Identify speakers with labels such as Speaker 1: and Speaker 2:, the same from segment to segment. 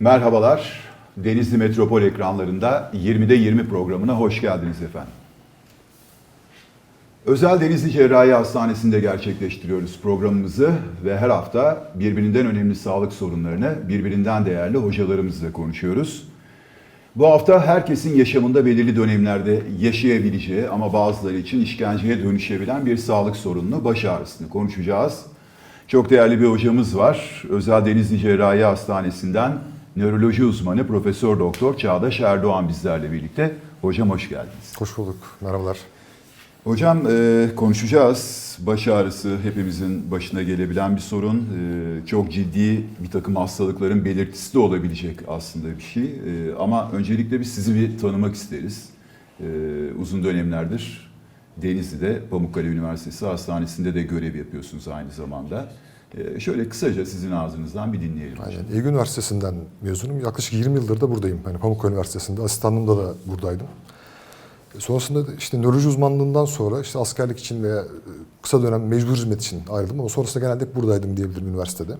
Speaker 1: Merhabalar. Denizli Metropol ekranlarında 20'de 20 programına hoş geldiniz efendim. Özel Denizli Cerrahi Hastanesi'nde gerçekleştiriyoruz programımızı ve her hafta birbirinden önemli sağlık sorunlarını birbirinden değerli hocalarımızla konuşuyoruz. Bu hafta herkesin yaşamında belirli dönemlerde yaşayabileceği ama bazıları için işkenceye dönüşebilen bir sağlık sorununu, baş ağrısını konuşacağız. Çok değerli bir hocamız var. Özel Denizli Cerrahi Hastanesi'nden nöroloji uzmanı Profesör Doktor Çağdaş Erdoğan bizlerle birlikte. Hocam hoş geldiniz.
Speaker 2: Hoş bulduk. Merhabalar.
Speaker 1: Hocam e, konuşacağız. Baş ağrısı hepimizin başına gelebilen bir sorun. E, çok ciddi bir takım hastalıkların belirtisi de olabilecek aslında bir şey. E, ama öncelikle biz sizi bir tanımak isteriz. E, uzun dönemlerdir Denizli'de Pamukkale Üniversitesi Hastanesi'nde de görev yapıyorsunuz aynı zamanda. E, şöyle kısaca sizin ağzınızdan bir dinleyelim.
Speaker 2: Aynen. Eygün Üniversitesi'nden mezunum. Yaklaşık 20 yıldır da buradayım. Yani Pamukkale Üniversitesi'nde. Asistanlığımda da buradaydım. Sonrasında da işte nöroloji uzmanlığından sonra işte askerlik için veya kısa dönem mecbur hizmet için ayrıldım. Ama sonrasında genelde hep buradaydım diyebilirim üniversitede.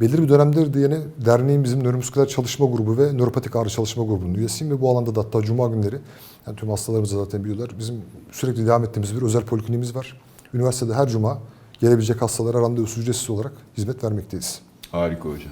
Speaker 2: Belirli bir dönemdir diyene derneğin bizim nöromusküler çalışma grubu ve nöropatik ağrı çalışma grubunun üyesiyim ve bu alanda da hatta cuma günleri yani tüm hastalarımız zaten biliyorlar. Bizim sürekli devam ettiğimiz bir özel polikliniğimiz var. Üniversitede her cuma gelebilecek hastalara randevusuz ücretsiz olarak hizmet vermekteyiz.
Speaker 1: Harika hocam.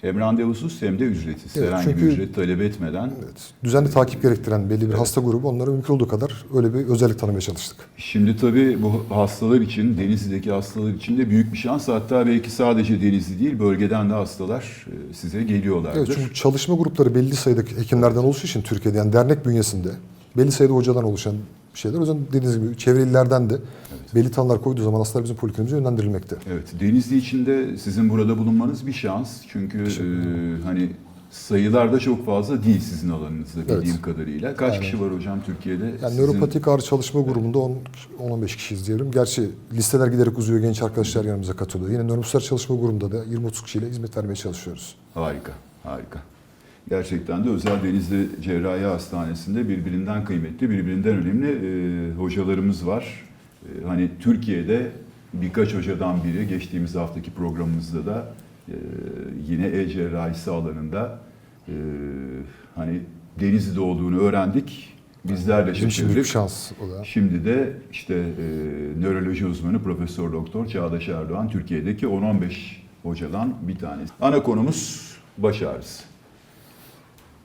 Speaker 1: Hem randevusuz hem de ücretsiz.
Speaker 2: Evet,
Speaker 1: Herhangi
Speaker 2: çünkü-
Speaker 1: bir ücret talep etmeden
Speaker 2: Evet. Düzenli takip gerektiren belli bir hasta grubu onlara mümkün olduğu kadar öyle bir özellik tanımaya çalıştık.
Speaker 1: Şimdi tabii bu hastalar için, Denizli'deki hastalar için de büyük bir şans. Hatta belki sadece Denizli değil, bölgeden de hastalar e, size geliyorlardır.
Speaker 2: Evet çünkü çalışma grupları belli sayıdaki hekimlerden oluşu için Türkiye'de yani dernek bünyesinde belli sayıda hocadan oluşan şeyler. O yüzden dediğiniz gibi çevre illerden de belli tanılar koyduğu zaman hastalar bizim polikliniğimize yönlendirilmekte.
Speaker 1: Evet, Denizli için de sizin burada bulunmanız bir şans. Çünkü e, hani sayılar da çok fazla değil sizin alanınızda bildiğim
Speaker 2: Evet.
Speaker 1: kadarıyla. Kaç
Speaker 2: Aynen.
Speaker 1: kişi var hocam Türkiye'de?
Speaker 2: Yani
Speaker 1: Sizin-
Speaker 2: nöropatik ağrı çalışma grubunda 10 10-15 kişiyiz diyelim. Gerçi listeler giderek uzuyor, genç arkadaşlar yanımıza katılıyor. Yine nöromuslar çalışma grubunda da 20-30 kişiyle hizmet vermeye çalışıyoruz.
Speaker 1: Harika, harika. Gerçekten de Özel Denizli Cerrahi Hastanesi'nde birbirinden kıymetli, birbirinden önemli e, hocalarımız var. E, hani Türkiye'de birkaç hocadan biri geçtiğimiz haftaki programımızda da e, yine e-cerrahisi alanında e, hani Denizli'de olduğunu öğrendik. Bizlerle şaşırdık.
Speaker 2: şans o da.
Speaker 1: Şimdi de işte e, nöroloji uzmanı Profesör Doktor Çağdaş Erdoğan Türkiye'deki 10-15 hocadan bir tanesi. Ana konumuz baş ağrısı.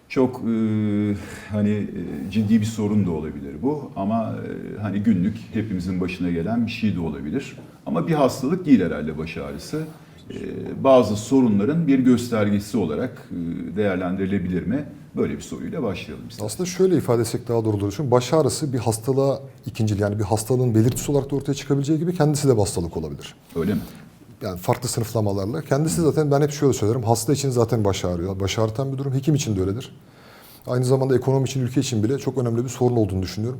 Speaker 1: Çok e, hani e, ciddi bir sorun da olabilir bu ama e, hani günlük hepimizin başına gelen bir şey de olabilir. Ama bir hastalık değil herhalde baş ağrısı. E, bazı sorunların bir göstergesi olarak e, değerlendirilebilir mi? Böyle bir soruyla başlayalım istedim.
Speaker 2: Aslında şöyle ifade etsek daha doğru olur. Çünkü baş ağrısı bir hastalığa ikincil yani bir hastalığın belirtisi olarak da ortaya çıkabileceği gibi kendisi de bir hastalık olabilir.
Speaker 1: Öyle mi?
Speaker 2: Yani farklı sınıflamalarla. Kendisi zaten ben hep şöyle söylerim. Hasta için zaten baş ağrıyor. Baş ağrıtan bir durum. Hekim için de öyledir. Aynı zamanda ekonomi için, ülke için bile çok önemli bir sorun olduğunu düşünüyorum.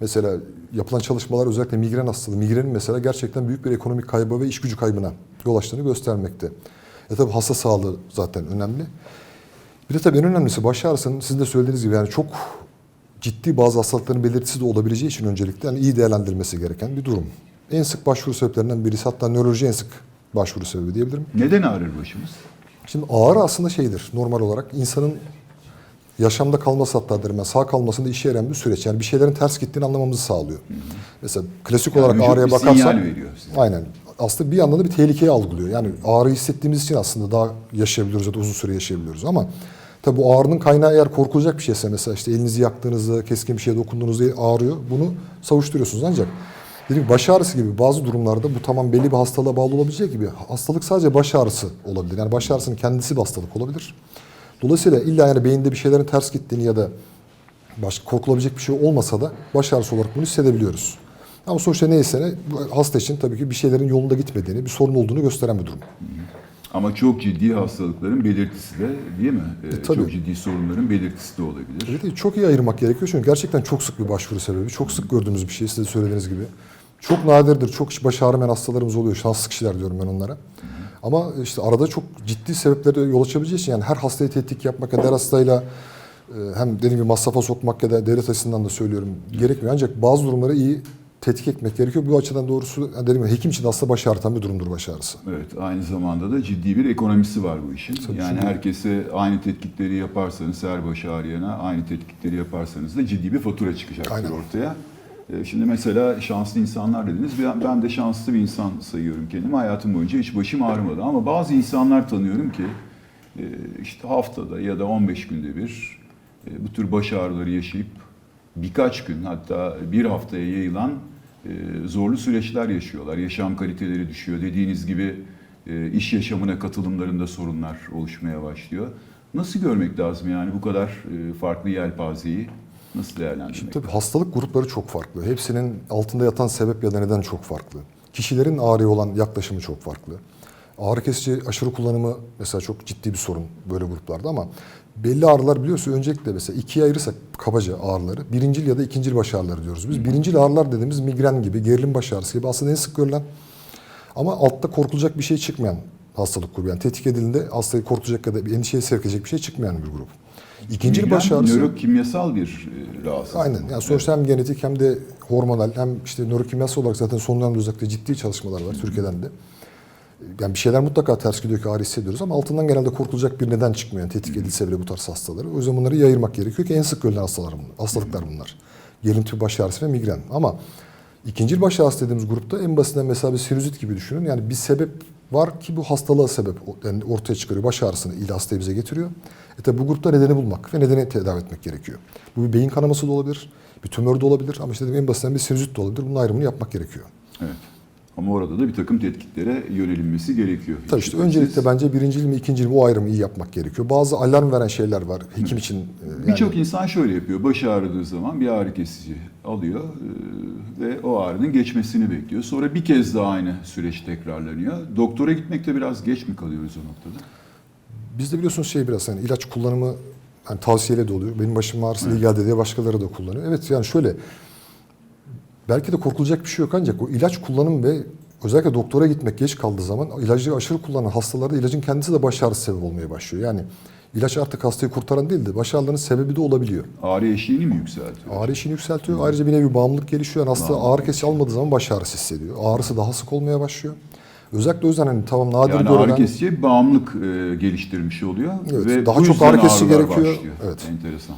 Speaker 2: Mesela yapılan çalışmalar özellikle migren hastalığı, migrenin mesela gerçekten büyük bir ekonomik kaybı ve iş gücü kaybına yol açtığını göstermekte. E tabi hasta sağlığı zaten önemli. Bir de tabii en önemlisi baş ağrısının sizin de söylediğiniz gibi yani çok ciddi bazı hastalıkların belirtisi de olabileceği için öncelikle yani iyi değerlendirilmesi gereken bir durum. En sık başvuru sebeplerinden birisi hatta nöroloji en sık başvuru sebebi diyebilirim.
Speaker 1: Neden ağrır başımız?
Speaker 2: Şimdi ağrı aslında şeydir normal olarak insanın yaşamda kalması hatta derim ben sağ kalmasında işe yarayan bir süreç. Yani bir şeylerin ters gittiğini anlamamızı sağlıyor. Mesela klasik
Speaker 1: Yani
Speaker 2: olarak ağrıya
Speaker 1: size.
Speaker 2: aynen aslında bir yandan da bir tehlikeyi algılıyor. Yani ağrı hissettiğimiz için aslında daha yaşayabiliyoruz ya da uzun süre yaşayabiliyoruz ama tabii bu ağrının kaynağı eğer korkulacak bir şeyse mesela işte elinizi yaktığınızda keskin bir şeye dokunduğunuzda ağrıyor. Bunu savuşturuyorsunuz ancak Gibi baş ağrısı gibi bazı durumlarda bu tamam belli bir hastalığa bağlı olabileceği gibi hastalık sadece baş ağrısı olabilir. Yani baş ağrısının kendisi bir hastalık olabilir. Dolayısıyla illa yani beyinde bir şeylerin ters gittiğini ya da başka korkulabilecek bir şey olmasa da baş ağrısı olarak bunu hissedebiliyoruz. Ama sonuçta neyse ne bu hasta için tabii ki bir şeylerin yolunda gitmediğini, bir sorun olduğunu gösteren bir durum.
Speaker 1: Ama çok ciddi hastalıkların belirtisi de değil mi? Ee,
Speaker 2: tabii.
Speaker 1: çok ciddi sorunların belirtisi de olabilir.
Speaker 2: De çok iyi ayırmak gerekiyor çünkü gerçekten çok sık bir başvuru sebebi. Çok sık gördüğümüz bir şey size söylediğiniz gibi. Çok nadirdir. Çok kişi baş ağrımayan hastalarımız oluyor. Şanslı kişiler diyorum ben onlara. Ama işte arada çok ciddi sebeplere yol açabileceği için yani her hastaya tetkik yapmak ya da her hastayla e, hem dediğim gibi masrafa sokmak ya da devlet açısından da söylüyorum gerekmiyor. Ancak bazı durumları iyi tetkik etmek gerekiyor. Bu açıdan doğrusu yani dedim ya, hekim için aslında baş ağrıtan bir durumdur baş ağrısı.
Speaker 1: Evet, aynı zamanda da ciddi bir ekonomisi var bu işin.
Speaker 2: Tabii
Speaker 1: yani
Speaker 2: şimdi-
Speaker 1: herkese aynı tetkikleri yaparsanız, her baş ağrıyana aynı tetkikleri yaparsanız da ciddi bir fatura çıkacaktır
Speaker 2: Aynen.
Speaker 1: ortaya. Ee, Şimdi mesela şanslı insanlar dediniz. Ben, de şanslı bir insan sayıyorum kendimi. Hayatım boyunca hiç başım ağrımadı. Ama bazı insanlar tanıyorum ki e, işte haftada ya da 15 günde bir e, bu tür baş ağrıları yaşayıp birkaç gün hatta bir haftaya yayılan e, zorlu süreçler yaşıyorlar. Yaşam kaliteleri düşüyor. Dediğiniz gibi e, iş yaşamına katılımlarında sorunlar oluşmaya başlıyor. Nasıl görmek lazım yani bu kadar e, farklı yelpazeyi nasıl değerlendirmek?
Speaker 2: Tabii hastalık grupları çok farklı. Hepsinin altında yatan sebep ya da neden çok farklı. Kişilerin ağrıya olan yaklaşımı çok farklı. Ağrı kesici aşırı kullanımı mesela çok ciddi bir sorun böyle gruplarda ama belli ağrılar biliyorsun öncelikle mesela ikiye ayırırsak kabaca ağrıları birincil ya da ikincil baş ağrıları diyoruz. Biz birincil ağrılar dediğimiz migren gibi, gerilim baş ağrısı gibi aslında en sık görülen ama altta korkulacak bir şey çıkmayan hastalık grubu. Yani tetkik edildiğinde hastayı korkutacak ya da bir endişeye sevk edecek bir şey çıkmayan bir grup. İkincil
Speaker 1: Migren
Speaker 2: baş ağrısı...
Speaker 1: nörokimyasal bir e, rahatsızlık.
Speaker 2: Aynen. Yani sonuçta hem genetik hem de hormonal hem işte nörokimyasal olarak zaten son dönemde özellikle ciddi çalışmalar var Türkiye'den de. Yani bir şeyler mutlaka ters gidiyor ki ağrı hissediyoruz ama altından genelde korkulacak bir neden çıkmıyor. Yani tetkik edilse bile bu tarz hastaları. O yüzden bunları yayırmak gerekiyor ki en sık görülen hastalar hastalıklar bunlar. Gelinti baş ağrısı ve migren. Ama ikinci baş ağrısı dediğimiz grupta en basitinden mesela bir sinüzit gibi düşünün. Yani bir sebep var ki bu hastalığa sebep yani ortaya çıkarıyor. Baş ağrısını ile hastayı bize getiriyor. E tabi bu grupta nedeni bulmak ve nedeni tedavi etmek gerekiyor. Bu bir beyin kanaması da olabilir, bir tümör de olabilir ama işte en basitinden bir sinüzit de olabilir. Bunun ayrımını yapmak gerekiyor.
Speaker 1: Evet. Ama orada da bir takım tetkiklere yönelinmesi gerekiyor.
Speaker 2: Tabii işte öncelikle bence birincil mi ikincil mi o ayrımı iyi yapmak gerekiyor. Bazı alarm veren şeyler var hekim için. e, Yani
Speaker 1: Birçok insan şöyle yapıyor. Başı ağrıdığı zaman bir ağrı kesici alıyor e, ve o ağrının geçmesini bekliyor. Sonra bir kez daha aynı süreç tekrarlanıyor. Doktora gitmekte biraz geç mi kalıyoruz o noktada?
Speaker 2: Bizde biliyorsunuz şey biraz hani ilaç kullanımı hani tavsiyeli de oluyor. Benim başım ağrısı iyi geldi diye başkaları da kullanıyor. Evet yani şöyle belki de korkulacak bir şey yok ancak o ilaç kullanımı ve özellikle doktora gitmek geç kaldığı zaman ilacı aşırı kullanan hastalarda ilacın kendisi de baş ağrısı sebep olmaya başlıyor. Yani ilaç artık hastayı kurtaran değil de baş ağrılarının sebebi de olabiliyor.
Speaker 1: Ağrı eşiğini mi yükseltiyor?
Speaker 2: Ağrı işini yükseltiyor. Ayrıca bir nevi bağımlılık gelişiyor. Yani hasta ağrı kesici almadığı zaman baş ağrısı hissediyor. Ağrısı daha sık olmaya başlıyor. Özellikle o yüzden hani tamam nadir
Speaker 1: Yani
Speaker 2: görülen...
Speaker 1: ağrı kesici bağımlılık e, geliştirmiş oluyor.
Speaker 2: Evet,
Speaker 1: ve
Speaker 2: daha çok ağrı kesici gerekiyor.
Speaker 1: başlıyor.
Speaker 2: Evet.
Speaker 1: Enteresan.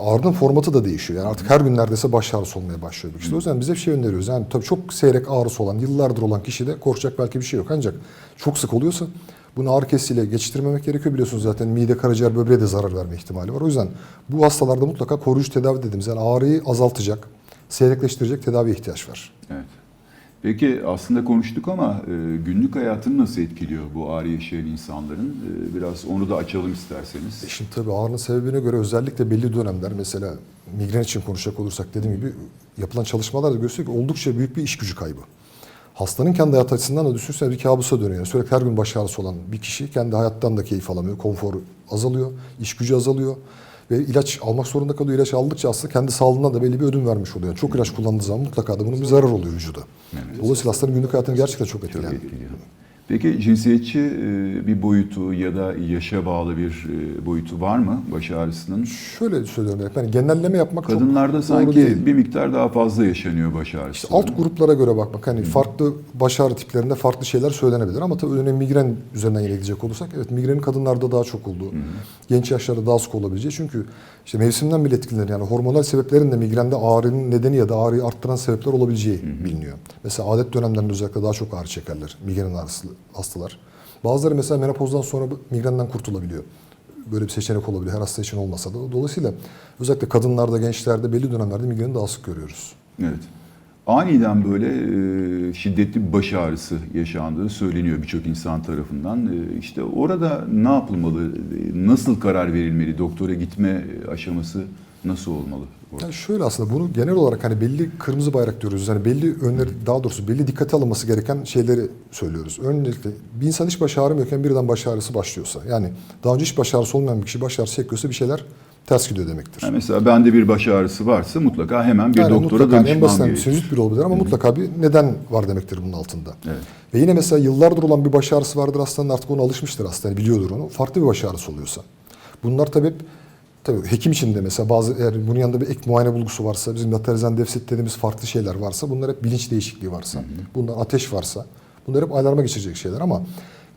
Speaker 2: Ağrının formatı da değişiyor. Yani artık her gün neredeyse baş ağrısı olmaya başlıyor. İşte o yüzden biz hep şey öneriyoruz. Yani tabii çok seyrek ağrısı olan, yıllardır olan kişide korkacak belki bir şey yok. Ancak çok sık oluyorsa bunu ağrı kesiciyle geçiştirmemek gerekiyor. Biliyorsunuz zaten mide, karaciğer, böbreğe de zarar verme ihtimali var. O yüzden bu hastalarda mutlaka koruyucu tedavi dediğimiz yani ağrıyı azaltacak, seyrekleştirecek tedaviye ihtiyaç var.
Speaker 1: Evet. Peki aslında konuştuk ama e, günlük hayatını nasıl etkiliyor bu ağrı yaşayan insanların? E, biraz onu da açalım isterseniz.
Speaker 2: E Şimdi tabii ağrının sebebine göre özellikle belli dönemler mesela migren için konuşacak olursak dediğim gibi yapılan çalışmalar da gösteriyor ki oldukça büyük bir iş gücü kaybı. Hastanın kendi hayat açısından da düşünsene bir kabusa dönüyor. Sürekli her gün baş ağrısı olan bir kişi kendi hayattan da keyif alamıyor. Konforu azalıyor, iş gücü azalıyor. Ve ilaç almak zorunda kalıyor. İlaç aldıkça aslında kendi sağlığına da belli bir ödün vermiş oluyor. Yani çok ilaç kullandığı zaman mutlaka da bunun bir zarar oluyor vücuda. Dolayısıyla hastanın günlük hayatını gerçekten çok etkiliyor.
Speaker 1: Peki cinsiyetçi e, bir boyutu ya da yaşa bağlı bir e, boyutu var mı baş ağrısının?
Speaker 2: Şöyle söylüyorum. Yani genelleme yapmak çok
Speaker 1: Kadınlarda
Speaker 2: doğru
Speaker 1: sanki
Speaker 2: değil.
Speaker 1: bir miktar daha fazla yaşanıyor baş ağrısı.
Speaker 2: Alt gruplara göre bakmak hani farklı baş ağrı tiplerinde farklı şeyler söylenebilir ama tabii önemli migren üzerinden yine gidecek olursak evet migrenin kadınlarda daha çok olduğu, genç yaşlarda daha sık olabileceği çünkü işte mevsimden bile etkilenir yani hormonal sebeplerin de migrende ağrının nedeni ya da ağrıyı arttıran sebepler olabileceği biliniyor. Mesela adet dönemlerinde özellikle daha çok ağrı çekerler migren ağrısı hastalar. Bazıları mesela menopozdan sonra migrenden kurtulabiliyor. Böyle bir seçenek olabilir her hasta için olmasa da. Dolayısıyla özellikle kadınlarda, gençlerde belli dönemlerde migreni daha sık görüyoruz.
Speaker 1: Evet. Aniden böyle e, şiddetli bir baş ağrısı yaşandığı söyleniyor birçok insan tarafından. E, işte orada ne yapılmalı? E, Nasıl karar verilmeli? Doktora gitme aşaması nasıl olmalı? orada?
Speaker 2: Yani şöyle aslında bunu genel olarak hani belli kırmızı bayrak diyoruz. Yani belli önleri daha doğrusu belli dikkate alınması gereken şeyleri söylüyoruz. Öncelikle bir insan hiç baş ağrımıyorken birden baş ağrısı başlıyorsa yani daha önce hiç baş ağrısı olmayan bir kişi baş ağrısı çekiyorsa bir şeyler ters gidiyor demektir.
Speaker 1: Yani mesela bende bir baş ağrısı varsa mutlaka hemen bir
Speaker 2: Yani
Speaker 1: doktora
Speaker 2: mutlaka en
Speaker 1: danışmam
Speaker 2: basitinden
Speaker 1: gerekir.
Speaker 2: sinüzit bir olabilir ama mutlaka bir neden var demektir bunun altında.
Speaker 1: Evet.
Speaker 2: Ve yine mesela yıllardır olan bir baş ağrısı vardır hastanın artık ona alışmıştır hasta yani biliyordur onu. Farklı bir baş ağrısı oluyorsa. Bunlar tabii hep Tabii hekim için de mesela bazı eğer bunun yanında bir ek muayene bulgusu varsa, bizim laterizan defisit dediğimiz farklı şeyler varsa, bunlar hep bilinç değişikliği varsa, bunlar ateş varsa, bunlar hep alarma geçirecek şeyler ama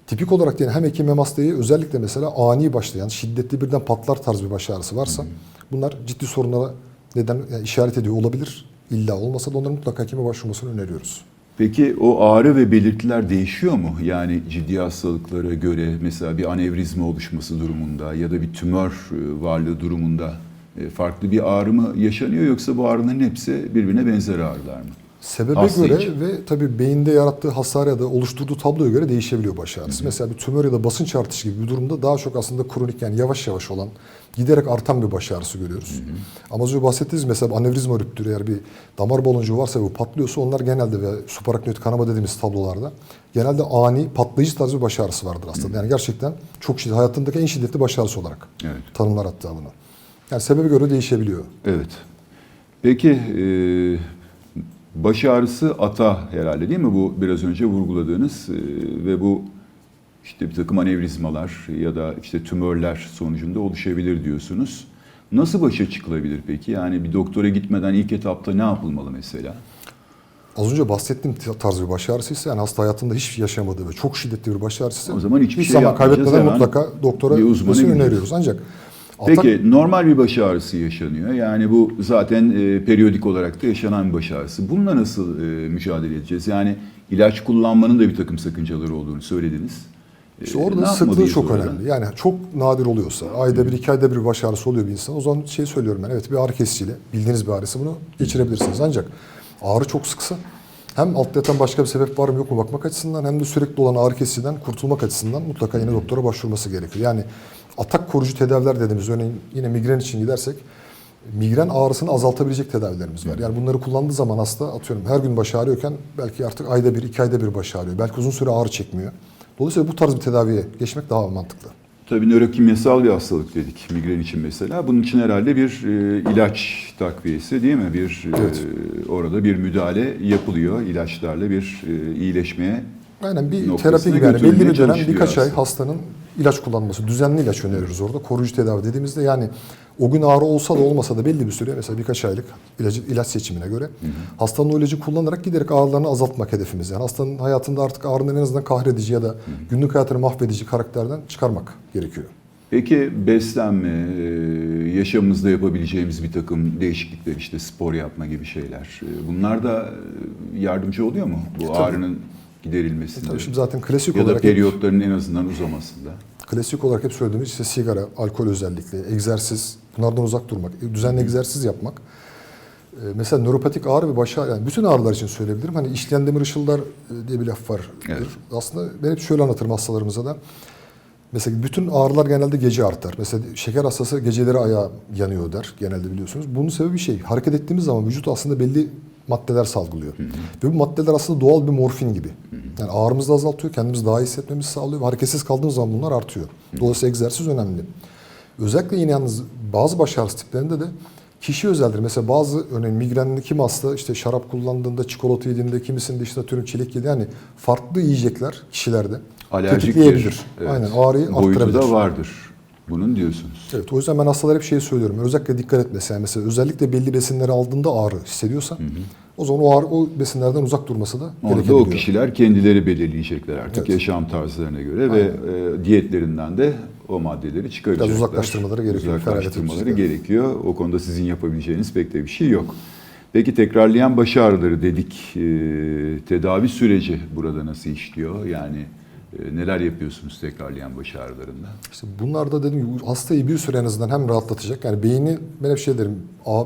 Speaker 2: tipik olarak yani hem hekim hem hastayı özellikle mesela ani başlayan, şiddetli birden patlar tarz bir baş ağrısı varsa bunlar ciddi sorunlara neden yani işaret ediyor olabilir. İlla olmasa da onların mutlaka hekime başvurmasını öneriyoruz.
Speaker 1: Peki o ağrı ve belirtiler değişiyor mu? Yani ciddi hastalıklara göre mesela bir anevrizma oluşması durumunda ya da bir tümör e, varlığı durumunda e, farklı bir ağrı mı yaşanıyor yoksa bu ağrıların hepsi birbirine benzer ağrılar mı?
Speaker 2: Sebebe
Speaker 1: Hasta
Speaker 2: göre
Speaker 1: için.
Speaker 2: ve tabii beyinde yarattığı hasar ya da oluşturduğu tabloya göre değişebiliyor baş ağrısı. Mesela bir tümör ya da basınç artışı gibi bir durumda daha çok aslında kronik yani yavaş yavaş olan giderek artan bir baş ağrısı görüyoruz. Ama az önce bahsettiğiniz mesela anevrizma rüptürü eğer bir damar baloncuğu varsa ve bu patlıyorsa onlar genelde ve supraraknoid kanama dediğimiz tablolarda genelde ani patlayıcı tarzı bir baş ağrısı vardır aslında. Yani gerçekten çok şiddetli hayatındaki en şiddetli baş ağrısı olarak
Speaker 1: Evet.
Speaker 2: tanımlar hatta bunu. Yani sebebe göre değişebiliyor.
Speaker 1: Evet. Peki e, baş ağrısı ata herhalde değil mi bu biraz önce vurguladığınız e, ve bu işte bir takım anevrizmalar ya da işte tümörler sonucunda oluşabilir diyorsunuz. Nasıl başa çıkılabilir peki? Yani bir doktora gitmeden ilk etapta ne yapılmalı mesela?
Speaker 2: Az önce bahsettiğim tarz bir baş ağrısıysa yani hasta hayatında hiç yaşamadığı ve çok şiddetli bir baş ağrısıysa
Speaker 1: O zaman hiçbir
Speaker 2: hiç
Speaker 1: şey
Speaker 2: zaman kaybetmeden mutlaka doktora
Speaker 1: gideceğiz.
Speaker 2: öneriyoruz. Ancak
Speaker 1: Peki normal bir baş ağrısı yaşanıyor. Yani bu zaten e, periyodik olarak da yaşanan bir baş ağrısı. Bununla nasıl e, mücadele edeceğiz? Yani ilaç kullanmanın da bir takım sakıncaları olduğunu söylediniz.
Speaker 2: İşte
Speaker 1: ne
Speaker 2: orada sıklığı çok
Speaker 1: orada?
Speaker 2: önemli. Yani çok nadir oluyorsa, ayda bir, iki ayda bir baş ağrısı oluyor bir insan. O zaman şey söylüyorum ben, evet bir ağrı kesiciyle, bildiğiniz bir ağrısı bunu geçirebilirsiniz. Ancak ağrı çok sıksa hem altta yatan başka bir sebep var mı yok mu bakmak açısından hem de sürekli olan ağrı kesiciden kurtulmak açısından mutlaka yine doktora başvurması gerekiyor. Yani atak koruyucu tedaviler dediğimiz örneğin yine migren için gidersek migren ağrısını azaltabilecek tedavilerimiz var. Yani bunları kullandığı zaman hasta atıyorum her gün baş ağrıyorken belki artık ayda bir, iki ayda bir baş ağrıyor. Belki uzun süre ağrı çekmiyor. Dolayısıyla bu tarz bir tedaviye geçmek daha mantıklı.
Speaker 1: Tabii nörokimyasal bir hastalık dedik migren için mesela. Bunun için herhalde bir e, ilaç takviyesi değil mi? Bir e,
Speaker 2: Evet.
Speaker 1: orada bir müdahale yapılıyor ilaçlarla bir e, iyileşmeye.
Speaker 2: Aynen bir
Speaker 1: noktasına
Speaker 2: terapi gibi yani belli bir dönem
Speaker 1: çalışılıyor
Speaker 2: birkaç ay
Speaker 1: aslında.
Speaker 2: hastanın ilaç kullanması, düzenli ilaç öneriyoruz orada. Koruyucu tedavi dediğimizde yani o gün ağrı olsa da olmasa da belli bir süre mesela birkaç aylık ilacı, ilaç seçimine göre hastanın o ilacı kullanarak giderek ağrılarını azaltmak hedefimiz. Yani hastanın hayatında artık ağrının en azından kahredici ya da günlük hayatını mahvedici karakterden çıkarmak gerekiyor.
Speaker 1: Peki beslenme, e, yaşamımızda yapabileceğimiz bir takım değişiklikler işte spor yapma gibi şeyler. e, Bunlar da e, yardımcı oluyor mu bu ağrının giderilmesinde?
Speaker 2: Tabii şimdi zaten klasik
Speaker 1: ya da
Speaker 2: olarak hep-
Speaker 1: periyotların en azından uzamasında.
Speaker 2: Klasik olarak hep söylediğimiz işte sigara, alkol özellikle, egzersiz, bunlardan uzak durmak, düzenli egzersiz yapmak. Ee, Mesela nöropatik ağrı ve baş ağrı, yani bütün ağrılar için söyleyebilirim. Hani işleyen demir ışıldar e, diye bir laf var.
Speaker 1: Evet.
Speaker 2: Aslında ben hep şöyle anlatırım hastalarımıza da. Mesela bütün ağrılar genelde gece artar. Mesela şeker hastası geceleri ayağı yanıyor der genelde biliyorsunuz. Bunun sebebi şey, hareket ettiğimiz zaman vücut aslında belli maddeler salgılıyor. Ve bu maddeler aslında doğal bir morfin gibi. Yani ağrımızı azaltıyor, kendimizi daha iyi hissetmemizi sağlıyor. ve Hareketsiz kaldığımız zaman bunlar artıyor. Dolayısıyla egzersiz önemli. Özellikle yine yalnız bazı baş ağrısı tiplerinde de kişi özeldir. Mesela bazı örneğin migrenli kim hasta işte şarap kullandığında, çikolata yediğinde, kimisinde işte atıyorum çilek yedi. Yani farklı yiyecekler kişilerde
Speaker 1: Alerjik
Speaker 2: tetikleyebilir.
Speaker 1: evet,
Speaker 2: Aynen ağrıyı
Speaker 1: boyutu
Speaker 2: arttırabilir.
Speaker 1: da vardır. Bunun diyorsunuz.
Speaker 2: Evet o yüzden ben hastalara hep şeyi söylüyorum. Özellikle dikkat etmesi. Yani mesela özellikle belli besinleri aldığında ağrı hissediyorsa o zaman o ağrı o besinlerden uzak durması da
Speaker 1: Orada
Speaker 2: gerekebiliyor.
Speaker 1: o kişiler kendileri belirleyecekler artık
Speaker 2: Evet.
Speaker 1: yaşam tarzlarına göre ve e, diyetlerinden de o maddeleri çıkaracaklar.
Speaker 2: Biraz uzaklaştırmaları gerekiyor,
Speaker 1: Uzaklaştırmaları gerekiyor. O konuda sizin yapabileceğiniz pek de bir şey yok. Peki tekrarlayan baş ağrıları dedik. E, tedavi süreci burada nasıl işliyor? Yani neler yapıyorsunuz tekrarlayan baş ağrılarında?
Speaker 2: İşte bunlar da dediğim gibi hastayı bir süre en azından hem rahatlatacak. Yani beyni ben hep şey derim.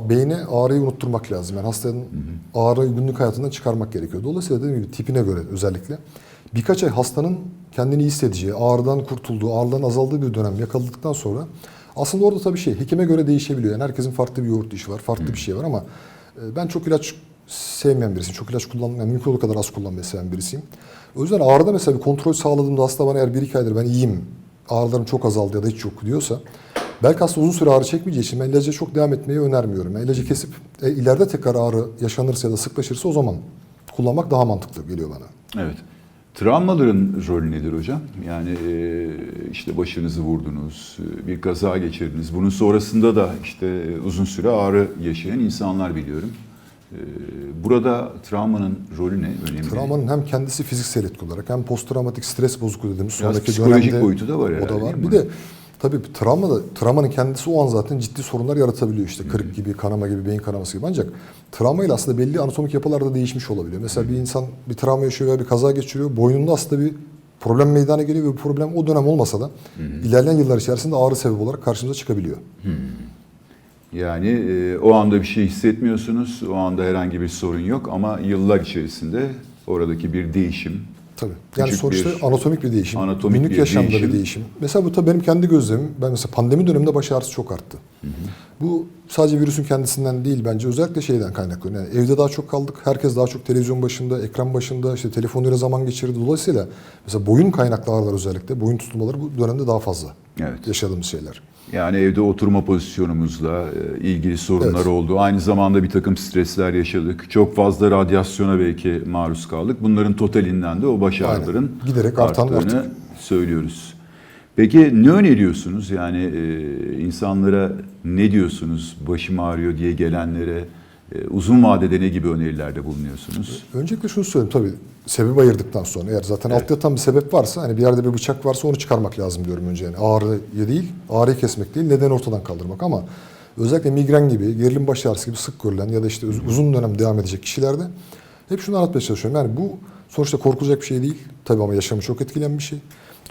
Speaker 2: Beyne ağrıyı unutturmak lazım. Yani hastanın ağrıyı günlük hayatından çıkarmak gerekiyor. Dolayısıyla dediğim gibi tipine göre özellikle birkaç ay hastanın kendini iyi hissedeceği, ağrıdan kurtulduğu, ağrıdan azaldığı bir dönem yakaladıktan sonra aslında orada tabii şey hekime göre değişebiliyor. Yani herkesin farklı bir yoğurt işi var, farklı bir şey var ama e, ben çok ilaç sevmeyen birisiyim. Çok ilaç kullanmayan, yani mümkün olduğu kadar az kullanmayı seven birisiyim. O yüzden ağrıda mesela bir kontrol sağladığımda hasta bana eğer bir iki aydır ben iyiyim, ağrılarım çok azaldı ya da hiç yok diyorsa belki hasta uzun süre ağrı çekmeyeceği için ben ilaca çok devam etmeyi önermiyorum. Yani ilacı kesip e, ileride tekrar ağrı yaşanırsa ya da sıklaşırsa o zaman kullanmak daha mantıklı geliyor bana.
Speaker 1: Evet. Travmaların rolü nedir hocam? Yani e, işte başınızı vurdunuz, e, bir kaza geçirdiniz. Bunun sonrasında da işte e, uzun süre ağrı yaşayan insanlar biliyorum. E, Burada travmanın rolü ne? Önemli.
Speaker 2: Travmanın hem kendisi fiziksel etki olarak hem posttraumatik stres bozukluğu dediğimiz sonraki
Speaker 1: psikolojik
Speaker 2: dönemde
Speaker 1: boyutu da var
Speaker 2: o
Speaker 1: herhalde,
Speaker 2: da var. Bir de tabii travma da travmanın kendisi o an zaten ciddi sorunlar yaratabiliyor işte kırık gibi, kanama gibi, beyin kanaması gibi. Ancak travmayla aslında belli anatomik yapılarda değişmiş olabiliyor. Mesela bir insan bir travma yaşıyor veya bir kaza geçiriyor. Boynunda aslında bir problem meydana geliyor ve bu problem o dönem olmasa da ilerleyen yıllar içerisinde ağrı sebebi olarak karşımıza çıkabiliyor.
Speaker 1: Yani e, o anda bir şey hissetmiyorsunuz, o anda herhangi bir sorun yok ama yıllar içerisinde oradaki bir değişim,
Speaker 2: Tabii. Yani
Speaker 1: Küçük
Speaker 2: sonuçta
Speaker 1: bir-
Speaker 2: anatomik bir değişim.
Speaker 1: anatomik
Speaker 2: günlük
Speaker 1: bir
Speaker 2: yaşamda
Speaker 1: değişim.
Speaker 2: bir değişim. Mesela bu tabii benim kendi gözlemim. Ben mesela pandemi döneminde baş ağrısı çok arttı. Bu sadece virüsün kendisinden değil bence özellikle şeyden kaynaklanıyor. Yani evde daha çok kaldık. Herkes daha çok televizyon başında, ekran başında, işte telefonuyla zaman geçirdi. Dolayısıyla mesela boyun kaynaklı ağrılar özellikle, boyun tutulmaları bu dönemde daha fazla
Speaker 1: Evet.
Speaker 2: yaşadığımız şeyler.
Speaker 1: Yani evde oturma pozisyonumuzla e, ilgili sorunlar
Speaker 2: Evet.
Speaker 1: oldu. Aynı zamanda bir takım stresler yaşadık. Çok fazla radyasyona belki maruz kaldık. Bunların totalinden de o baş ağrıların
Speaker 2: Giderek artan artık.
Speaker 1: söylüyoruz. Peki ne öneriyorsunuz? Yani e, insanlara ne diyorsunuz? Başım ağrıyor diye gelenlere e, uzun vadede ne gibi önerilerde bulunuyorsunuz?
Speaker 2: Öncelikle şunu söyleyeyim tabii sebebi ayırdıktan sonra eğer zaten altta yatan bir sebep varsa hani bir yerde bir bıçak varsa onu çıkarmak lazım diyorum önce yani ağrıyı değil ağrıyı kesmek değil neden ortadan kaldırmak ama özellikle migren gibi gerilim baş ağrısı gibi sık görülen ya da işte uz- uzun dönem devam edecek kişilerde hep şunu anlatmaya çalışıyorum yani bu sonuçta korkulacak bir şey değil tabii ama yaşamı çok etkileyen bir şey.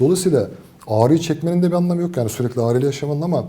Speaker 2: Dolayısıyla ağrıyı çekmenin de bir anlamı yok yani sürekli ağrıyla yaşamanın ama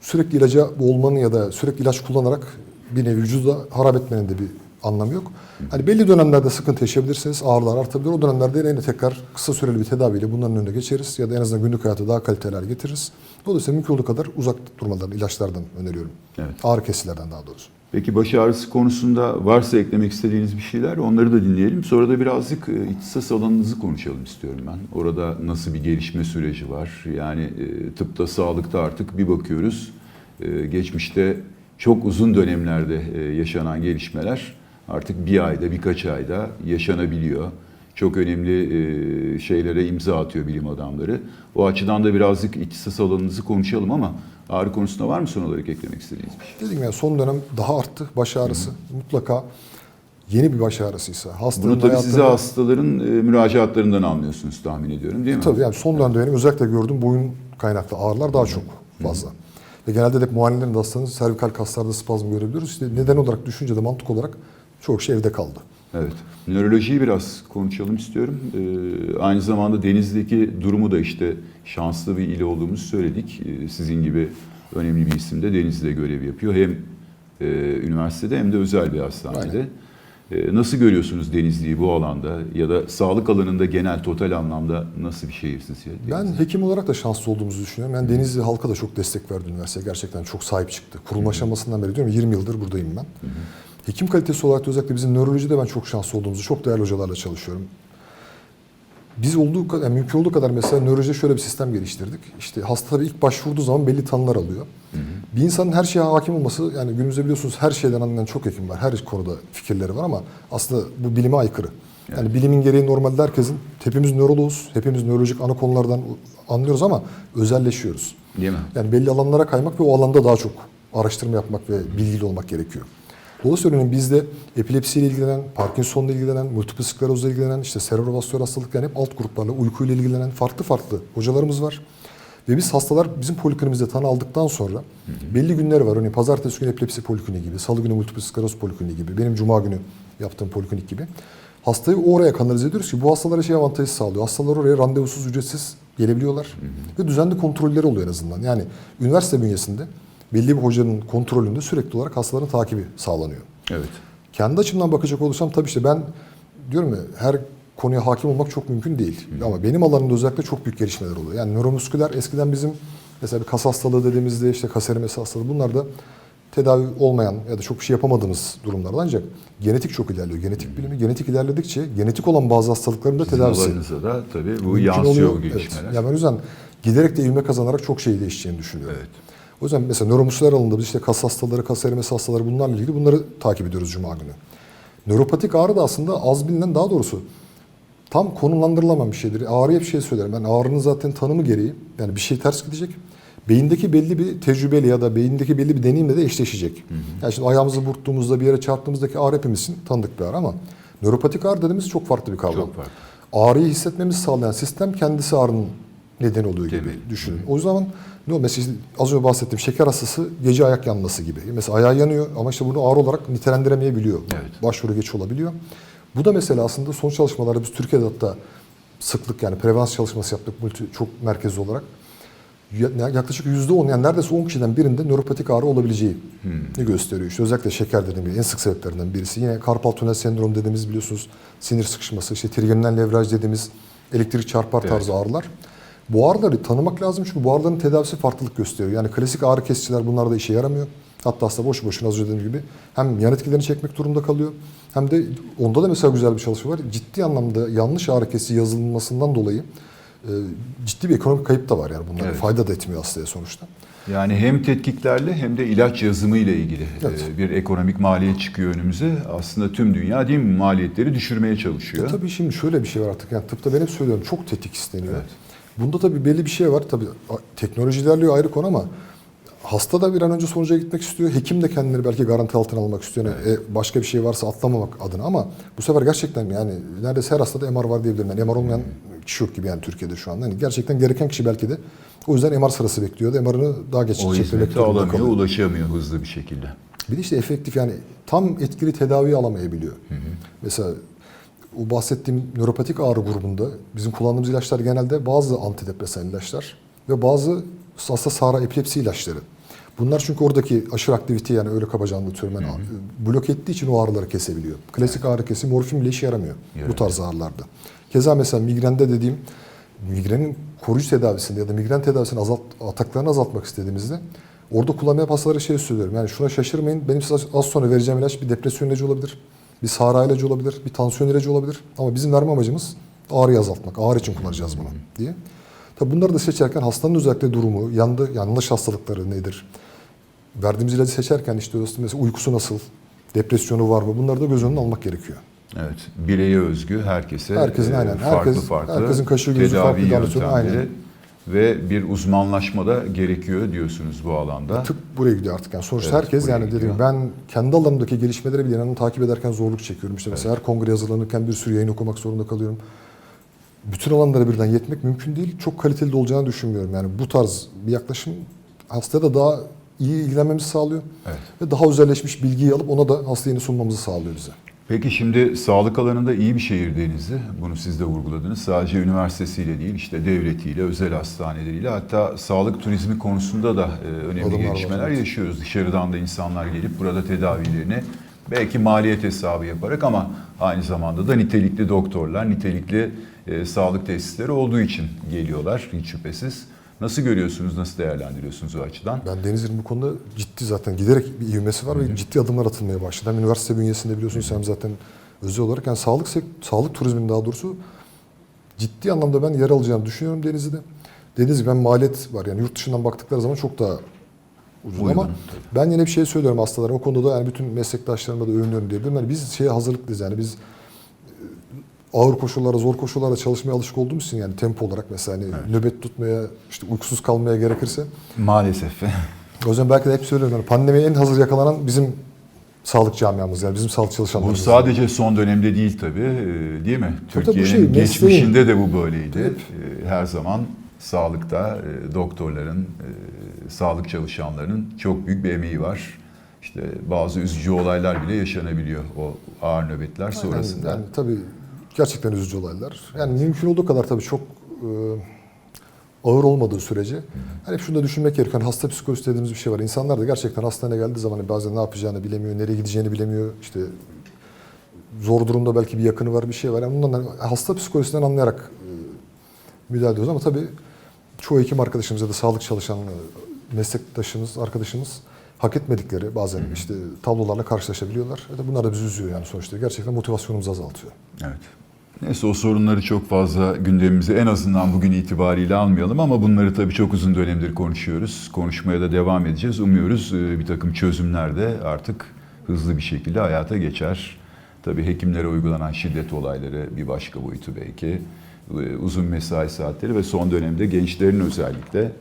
Speaker 2: sürekli ilaca boğulmanın ya da sürekli ilaç kullanarak bir nevi vücuda harap etmenin de bir anlamı yok. Hani belli dönemlerde sıkıntı yaşayabilirsiniz, ağrılar artabilir. O dönemlerde yine tekrar kısa süreli bir tedaviyle bunların önüne geçeriz ya da en azından günlük hayata daha kaliteli hale getiririz. Dolayısıyla mümkün olduğu kadar uzak durmalarını ilaçlardan öneriyorum.
Speaker 1: Evet.
Speaker 2: Ağrı kesicilerden daha doğrusu.
Speaker 1: Peki baş ağrısı konusunda varsa eklemek istediğiniz bir şeyler onları da dinleyelim. Sonra da birazcık e, ihtisas alanınızı konuşalım istiyorum ben. Orada nasıl bir gelişme süreci var? Yani e, tıpta, sağlıkta artık bir bakıyoruz. e, Geçmişte çok uzun dönemlerde yaşanan gelişmeler artık bir ayda, birkaç ayda yaşanabiliyor. Çok önemli şeylere imza atıyor bilim adamları. O açıdan da birazcık ihtisas alanınızı konuşalım ama ağrı konusunda var mı son olarak eklemek istediğiniz bir şey?
Speaker 2: Dediğim gibi son dönem daha arttı baş ağrısı. Mutlaka yeni bir baş ağrısıysa hastanın
Speaker 1: Bunu tabii size hastaların e, müracaatlarından anlıyorsunuz tahmin ediyorum değil mi?
Speaker 2: Tabii yani son dönemde benim özellikle gördüğüm boyun kaynaklı ağrılar daha çok fazla. Ve genelde de hep muayenelerin de hastanın servikal kaslarda spazm görebiliyoruz. İşte neden olarak düşünce de mantık olarak çok şey evde kaldı.
Speaker 1: Evet. Nörolojiyi biraz konuşalım istiyorum. Ee, aynı zamanda Denizli'deki durumu da işte şanslı bir il olduğumuzu söyledik. Ee, sizin gibi önemli bir isim de Denizli'de görev yapıyor. Hem e, üniversitede hem de özel bir hastanede. Ee, nasıl görüyorsunuz Denizli'yi bu alanda ya da sağlık alanında genel total anlamda nasıl bir şehir sizce?
Speaker 2: Ben hekim olarak da şanslı olduğumuzu düşünüyorum. Yani Denizli halka da çok destek verdi üniversiteye. Gerçekten çok sahip çıktı. Kurulma aşamasından beri diyorum 20 yıldır buradayım ben. Hekim kalitesi olarak da özellikle bizim nörolojide ben çok şanslı olduğumuzu, çok değerli hocalarla çalışıyorum. Biz olduğu kadar, yani mümkün olduğu kadar mesela nörolojide şöyle bir sistem geliştirdik. İşte hasta tabii ilk başvurduğu zaman belli tanılar alıyor. Bir insanın her şeye hakim olması, yani günümüzde biliyorsunuz her şeyden anlayan çok hekim var. Her konuda fikirleri var ama aslında bu bilime aykırı. Yani bilimin gereği normalde herkesin, hepimiz nöroloğuz, hepimiz nörolojik ana konulardan anlıyoruz ama özelleşiyoruz.
Speaker 1: Değil mi?
Speaker 2: Yani belli alanlara kaymak ve o alanda daha çok araştırma yapmak ve bilgili olmak gerekiyor. Dolayısıyla örneğin bizde epilepsiyle ilgilenen, Parkinson'la ilgilenen, multiple sklerozla ilgilenen, işte serebrovasküler hastalıklar hep alt gruplarla, uykuyla ilgilenen farklı farklı hocalarımız var. Ve biz hastalar bizim poliklinimizde tanı aldıktan sonra belli günleri var. Örneğin pazartesi günü epilepsi polikliniği gibi, salı günü multiple skleroz polikliniği gibi, benim cuma günü yaptığım poliklinik gibi. Hastayı oraya kanalize ediyoruz ki bu hastalara şey avantajı sağlıyor. Hastalar oraya randevusuz, ücretsiz gelebiliyorlar. Ve düzenli kontrolleri oluyor en azından. Yani üniversite bünyesinde belli bir hocanın kontrolünde sürekli olarak hastaların takibi sağlanıyor.
Speaker 1: Evet.
Speaker 2: Kendi açımdan bakacak olursam tabii işte ben diyorum ya her konuya hakim olmak çok mümkün değil. Ama benim alanımda özellikle çok büyük gelişmeler oluyor. Yani nöromusküler eskiden bizim mesela bir kas hastalığı dediğimizde işte kas erimesi hastalığı bunlar da tedavi olmayan ya da çok bir şey yapamadığımız durumlardan ancak genetik çok ilerliyor. Genetik bilimi genetik ilerledikçe genetik olan bazı hastalıkların da
Speaker 1: Sizin
Speaker 2: tedavisi
Speaker 1: alanınıza da tabii bu yansıyor
Speaker 2: oluyor.
Speaker 1: bu gelişmeler.
Speaker 2: Evet. Yani ben o yüzden giderek de ivme kazanarak çok şey değişeceğini düşünüyorum.
Speaker 1: Evet.
Speaker 2: O yüzden mesela nöromuskuler alanında biz işte kas hastaları, kas erimesi hastaları bunlarla ilgili bunları takip ediyoruz Cuma günü. Nöropatik ağrı da aslında az bilinen daha doğrusu tam konumlandırılamam bir şeydir. Ağrıya bir şey söylerim. Ben ağrının zaten tanımı gereği yani bir şey ters gidecek. Beyindeki belli bir tecrübeyle ya da beyindeki belli bir deneyimle de eşleşecek. Yani şimdi ayağımızı burktuğumuzda bir yere çarptığımızdaki ağrı hepimiz için tanıdık bir ağrı ama nöropatik ağrı dediğimiz çok farklı bir kavram.
Speaker 1: Çok farklı.
Speaker 2: Ağrıyı hissetmemizi sağlayan sistem kendisi ağrının nedeni oluyor gibi
Speaker 1: Tabii.
Speaker 2: düşünün. O zaman ne o mesela az önce bahsettiğim şeker hastası gece ayak yanması gibi. Mesela ayağı yanıyor ama işte bunu ağrı olarak nitelendiremeyebiliyor.
Speaker 1: Evet.
Speaker 2: Başvuru geç olabiliyor. Bu da mesela aslında son çalışmalarda biz Türkiye'de hatta sıklık yani prevans çalışması yaptık multi, çok merkezli olarak. Ya- Yaklaşık yüzde on yani neredeyse 10 kişiden birinde nöropatik ağrı olabileceği gösteriyor. İşte özellikle şeker dediğim gibi en sık sebeplerinden birisi. Yine karpal tünel sendromu dediğimiz biliyorsunuz sinir sıkışması, işte trigeminal levraj dediğimiz elektrik çarpar tarzı ağrılar. Bu ağrıları tanımak lazım çünkü bu ağrıların tedavisi farklılık gösteriyor. Yani klasik ağrı kesiciler bunlarda işe yaramıyor. Hatta hasta boş boşuna az önce dediğim gibi hem yan etkilerini çekmek durumunda kalıyor hem de onda da mesela güzel bir çalışma var. Ciddi anlamda yanlış ağrı kesici yazılmasından dolayı e, ciddi bir ekonomik kayıp da var yani bunlar.
Speaker 1: Evet.
Speaker 2: Fayda da etmiyor hastaya sonuçta.
Speaker 1: Yani hem tetkiklerle hem de ilaç yazımı ile ilgili
Speaker 2: Evet.
Speaker 1: e, bir ekonomik maliyet çıkıyor önümüze. Aslında tüm dünya değil mi maliyetleri düşürmeye çalışıyor.
Speaker 2: E tabii şimdi şöyle bir şey var artık. Yani tıpta ben hep söylüyorum çok tetik isteniyor.
Speaker 1: Evet.
Speaker 2: Bunda tabii belli bir şey var. Tabii teknoloji ilerliyor ayrı konu ama hasta da bir an önce sonuca gitmek istiyor. Hekim de kendini belki garanti altına almak istiyor. Yani e, başka bir şey varsa atlamamak adına ama bu sefer gerçekten yani neredeyse her hastada MR var diyebilirim. Yani MR olmayan kişi yok gibi yani Türkiye'de şu anda. Yani gerçekten gereken kişi belki de o yüzden MR sırası bekliyordu. MR'ını daha geç
Speaker 1: O hizmeti alamıyor,
Speaker 2: kalıyor.
Speaker 1: ulaşamıyor hızlı bir şekilde.
Speaker 2: Bir de işte efektif yani tam etkili tedavi alamayabiliyor. Mesela o bahsettiğim nöropatik ağrı grubunda bizim kullandığımız ilaçlar genelde bazı antidepresan ilaçlar ve bazı hasta sahra epilepsi ilaçları. Bunlar çünkü oradaki aşırı aktivite yani öyle kabaca anlatıyorum ben blok ettiği için o ağrıları kesebiliyor. Klasik ağrı kesi morfin bile işe yaramıyor bu tarz ağrılarda. Keza mesela migrende dediğim migrenin koruyucu tedavisinde ya da migren tedavisini azalt, ataklarını azaltmak istediğimizde orada kullanmaya hastalara şey söylüyorum. Yani şuna şaşırmayın. Benim size az- az sonra vereceğim ilaç bir depresyon ilacı olabilir. Bir sahra ilacı olabilir. Bir tansiyon ilacı olabilir. Ama bizim verme amacımız ağrıyı azaltmak. Ağrı için kullanacağız bunu diye. Tabi bunları da seçerken hastanın özellikle durumu, yandı, yanlış hastalıkları nedir? Verdiğimiz ilacı seçerken işte mesela uykusu nasıl, depresyonu var mı? Bunları da göz önüne almak gerekiyor.
Speaker 1: Evet, bireye özgü, herkese
Speaker 2: Herkesin
Speaker 1: e,
Speaker 2: aynen,
Speaker 1: farklı
Speaker 2: herkes-
Speaker 1: farklı
Speaker 2: herkesin kaşığı gözü farklı
Speaker 1: yöntemleri
Speaker 2: aynen.
Speaker 1: Ve bir uzmanlaşma da gerekiyor diyorsunuz bu alanda.
Speaker 2: Tıp buraya gidiyor artık yani. Sonuçta
Speaker 1: Evet,
Speaker 2: herkes yani
Speaker 1: gidiyor.
Speaker 2: dedim ben kendi alanımdaki gelişmeleri bile inanın takip ederken zorluk çekiyorum. İşte mesela her kongre hazırlanırken bir sürü yayın okumak zorunda kalıyorum. Bütün alanlara birden yetmek mümkün değil. Çok kaliteli de olacağını düşünmüyorum. Yani bu tarz bir yaklaşım hastaya da daha iyi ilgilenmemizi sağlıyor.
Speaker 1: Evet.
Speaker 2: Ve daha özelleşmiş bilgiyi alıp ona da hasta yeni sunmamızı sağlıyor bize.
Speaker 1: Peki şimdi sağlık alanında iyi bir şehir Denizli. Bunu siz de vurguladınız. Sadece üniversitesiyle değil, işte devletiyle, özel hastaneleriyle hatta sağlık turizmi konusunda da e, önemli
Speaker 2: Adımlar var,
Speaker 1: gelişmeler
Speaker 2: evet.
Speaker 1: yaşıyoruz. Dışarıdan da insanlar gelip burada tedavilerini belki maliyet hesabı yaparak ama aynı zamanda da nitelikli doktorlar, nitelikli e, sağlık tesisleri olduğu için geliyorlar hiç şüphesiz. Nasıl görüyorsunuz, nasıl değerlendiriyorsunuz o açıdan?
Speaker 2: Ben Denizli'nin bu konuda ciddi zaten giderek bir ivmesi var ve ciddi adımlar atılmaya başladı. Hem üniversite bünyesinde biliyorsunuz hem zaten özel olarak yani sağlık sağlık turizminin daha doğrusu ciddi anlamda ben yer alacağını düşünüyorum Denizli'de. Denizli ben maliyet var yani yurt dışından baktıkları zaman çok daha ucuz
Speaker 1: Uygun,
Speaker 2: ama
Speaker 1: tabii.
Speaker 2: ben yine bir şey söylüyorum hastalara o konuda da yani bütün meslektaşlarıma da övünüyorum diyebilirim. Yani biz şeye hazırlıklıyız yani biz ağır koşullara, zor koşullara çalışmaya alışık olduğumuz için yani tempo olarak mesela hani nöbet tutmaya, işte uykusuz kalmaya gerekirse
Speaker 1: Maalesef.
Speaker 2: o yüzden belki de hep söylüyorum. Yani pandemiye en hazır yakalanan bizim sağlık camiamız yani bizim sağlık
Speaker 1: Bu
Speaker 2: çalışanlarımız.
Speaker 1: sadece son dönemde değil tabii, e, değil mi?
Speaker 2: Bu
Speaker 1: Türkiye'nin
Speaker 2: şey,
Speaker 1: geçmişinde de bu böyleydi.
Speaker 2: Hep.
Speaker 1: Her zaman sağlıkta e, doktorların, e, sağlık çalışanlarının çok büyük bir emeği var. İşte bazı üzücü olaylar bile yaşanabiliyor o ağır nöbetler
Speaker 2: Yani,
Speaker 1: sonrasında.
Speaker 2: yani tabii gerçekten üzücü olaylar. Yani mümkün olduğu kadar tabii çok e, ağır olmadığı sürece hani hep şunu da düşünmek gerekiyor. Hani hasta psikolojisi dediğimiz bir şey var. İnsanlar da gerçekten hastaneye geldiği zaman hani bazen ne yapacağını bilemiyor, nereye gideceğini bilemiyor. İşte zor durumda belki bir yakını var, bir şey var. Yani bundan hani hasta psikolojisinden anlayarak e, müdahale ediyoruz ama tabii çoğu hekim arkadaşımız ya da sağlık çalışan e, meslektaşımız, arkadaşımız hak etmedikleri bazen işte tablolarla karşılaşabiliyorlar. Bunlar da bizi üzüyor yani sonuçta. Gerçekten motivasyonumuzu azaltıyor.
Speaker 1: Evet. Neyse o sorunları çok fazla gündemimize en azından bugün itibariyle almayalım ama bunları tabii çok uzun dönemdir konuşuyoruz. Konuşmaya da devam edeceğiz. Umuyoruz e, bir takım çözümler de artık hızlı bir şekilde hayata geçer. Tabii hekimlere uygulanan şiddet olayları bir başka boyutu belki. Ee, Uzun mesai saatleri ve son dönemde gençlerin özellikle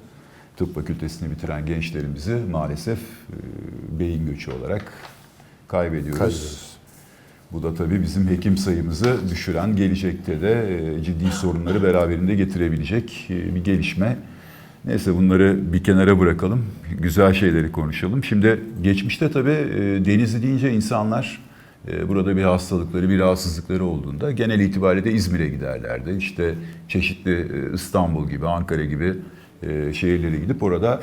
Speaker 1: tıp fakültesini bitiren gençlerimizi maalesef e, beyin göçü olarak kaybediyoruz.
Speaker 2: Kaybediyoruz.
Speaker 1: Bu da tabii bizim hekim sayımızı düşüren, gelecekte de e, ciddi sorunları beraberinde getirebilecek e, bir gelişme. Neyse bunları bir kenara bırakalım, güzel şeyleri konuşalım. Şimdi geçmişte tabii e, Denizli deyince insanlar burada bir hastalıkları, bir rahatsızlıkları olduğunda genel itibariyle İzmir'e giderlerdi. İşte çeşitli İstanbul gibi, Ankara gibi şehirlere gidip orada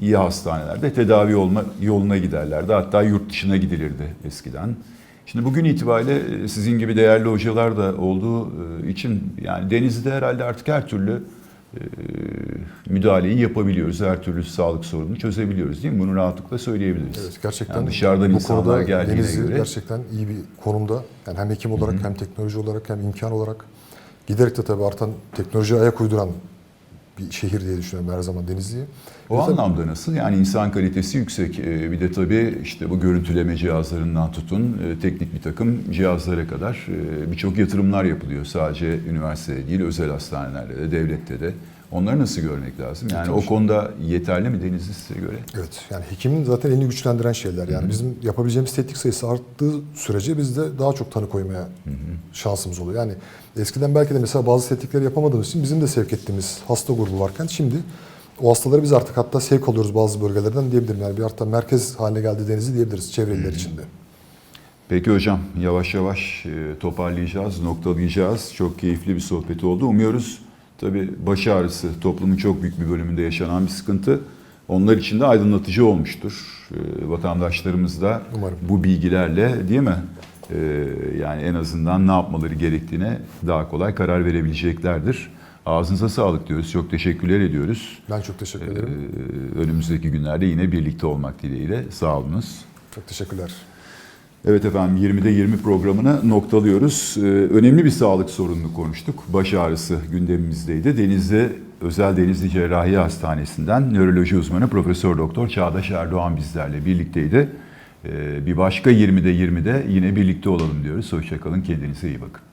Speaker 1: iyi hastanelerde tedavi olma yoluna giderlerdi. Hatta yurt dışına gidilirdi eskiden. Şimdi bugün itibariyle e, sizin gibi değerli hocalar da olduğu e, için yani Denizli'de herhalde artık her türlü e, müdahaleyi yapabiliyoruz. Her türlü sağlık sorununu çözebiliyoruz değil mi? Bunu rahatlıkla söyleyebiliriz.
Speaker 2: Evet gerçekten
Speaker 1: Yani dışarıdan
Speaker 2: bu
Speaker 1: insanlar geldiğine
Speaker 2: Denizli
Speaker 1: göre.
Speaker 2: gerçekten iyi bir konumda. Yani hem hekim olarak hem teknoloji olarak hem imkan olarak giderek de tabii artan teknolojiye ayak uyduran bir şehir diye düşünüyorum her zaman Denizli'yi.
Speaker 1: O
Speaker 2: tabii-
Speaker 1: anlamda nasıl? Yani insan kalitesi yüksek. Ee, Bir de tabii işte bu görüntüleme cihazlarından tutun e, teknik bir takım cihazlara kadar e, birçok yatırımlar yapılıyor. Sadece üniversitede değil, özel hastanelerde de, devlette de. Onları nasıl görmek lazım? Yani
Speaker 2: Tabii.
Speaker 1: o konuda yeterli mi Denizli size göre?
Speaker 2: Evet yani hekimin zaten elini güçlendiren şeyler. Yani bizim yapabileceğimiz tetkik sayısı arttığı sürece biz de daha çok tanı koymaya şansımız oluyor. Yani eskiden belki de mesela bazı tetkikleri yapamadığımız için bizim de sevk ettiğimiz hasta grubu varken şimdi o hastaları biz artık hatta sevk alıyoruz bazı bölgelerden diyebilirim. Yani bir hatta merkez haline geldi Denizli diyebiliriz çevreliler içinde.
Speaker 1: Peki hocam yavaş yavaş e, toparlayacağız, noktalayacağız. Çok keyifli bir sohbet oldu. Umuyoruz tabii baş ağrısı toplumun çok büyük bir bölümünde yaşanan bir sıkıntı. Onlar için de aydınlatıcı olmuştur. E, Vatandaşlarımız da
Speaker 2: Umarım.
Speaker 1: bu bilgilerle değil mi? E, Yani en azından ne yapmaları gerektiğine daha kolay karar verebileceklerdir. Ağzınıza sağlık diyoruz. Çok teşekkürler ediyoruz.
Speaker 2: Ben çok teşekkür
Speaker 1: E,
Speaker 2: ederim.
Speaker 1: Önümüzdeki günlerde yine birlikte olmak dileğiyle. Sağ olunuz.
Speaker 2: Çok teşekkürler.
Speaker 1: Evet efendim 20'de 20 programını noktalıyoruz. Ee, önemli bir sağlık sorununu konuştuk. Baş ağrısı gündemimizdeydi. Denizli Özel Denizli Cerrahi Hastanesi'nden nöroloji uzmanı Profesör Doktor Çağdaş Erdoğan bizlerle birlikteydi. Ee, bir başka 20'de 20'de yine birlikte olalım diyoruz. Hoşçakalın kendinize iyi bakın.